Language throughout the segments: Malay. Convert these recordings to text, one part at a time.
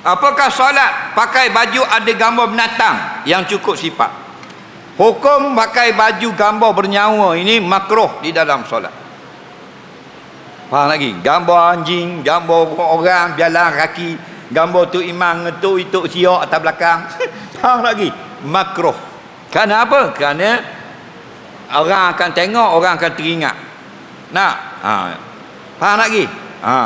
Apakah solat pakai baju ada gambar binatang yang cukup sifat? Hukum pakai baju gambar bernyawa ini makruh di dalam solat. Faham lagi? Gambar anjing, gambar orang jalan kaki, gambar tu imam ngetuk itu siok atas belakang. Faham lagi? Makruh. Kerana apa? Kerana orang akan tengok, orang akan teringat. Nak? Ha. Faham lagi? Ha.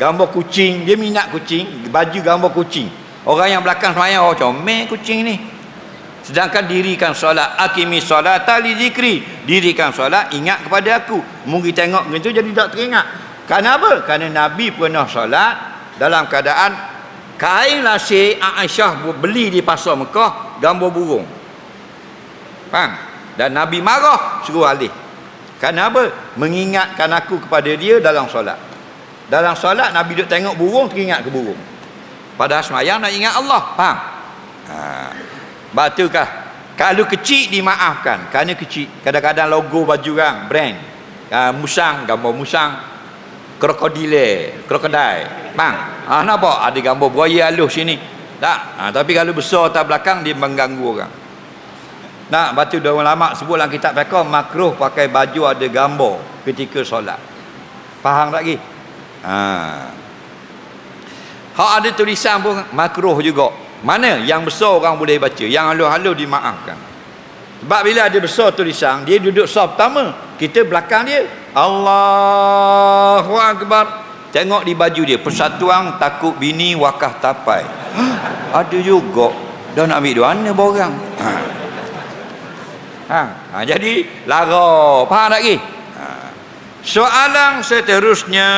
Gambar kucing, dia minat kucing, baju gambar kucing. Orang yang belakang semayang, oh comel kucing ni. Sedangkan dirikan solat, akimi solat tali zikri. Dirikan solat, ingat kepada aku. Mungkin tengok gitu jadi tak teringat. Kerana apa? Kerana Nabi pernah solat dalam keadaan kain lasik Aisyah beli di pasar Mekah gambar burung. Faham? Dan Nabi marah suruh alih. Kerana apa? Mengingatkan aku kepada dia dalam solat. Dalam solat Nabi duduk tengok burung teringat ke burung. Padahal semayang nak ingat Allah. Faham? Ha. Batukah? Kalau kecil dimaafkan. Kerana kecil. Kadang-kadang logo baju orang. Brand. Ha, musang. Gambar musang. Krokodile. Krokodil. Faham? Ha, nampak? Ada gambar buaya halus sini. Tak? Ha, tapi kalau besar atas belakang dia mengganggu orang. Nak batu dah lama sebut dalam kitab fiqh makruh pakai baju ada gambar ketika solat. Faham tak lagi? Ha. Hak ada tulisan pun makruh juga. Mana yang besar orang boleh baca, yang halus-halus dimaafkan. Sebab bila ada besar tulisan, dia duduk saf pertama, kita belakang dia. Allahu akbar. Tengok di baju dia, persatuan takut bini wakah tapai. ada juga. Dah nak ambil mana borang. Ha. Ha. ha. jadi lara. Faham tak lagi? soalan seterusnya.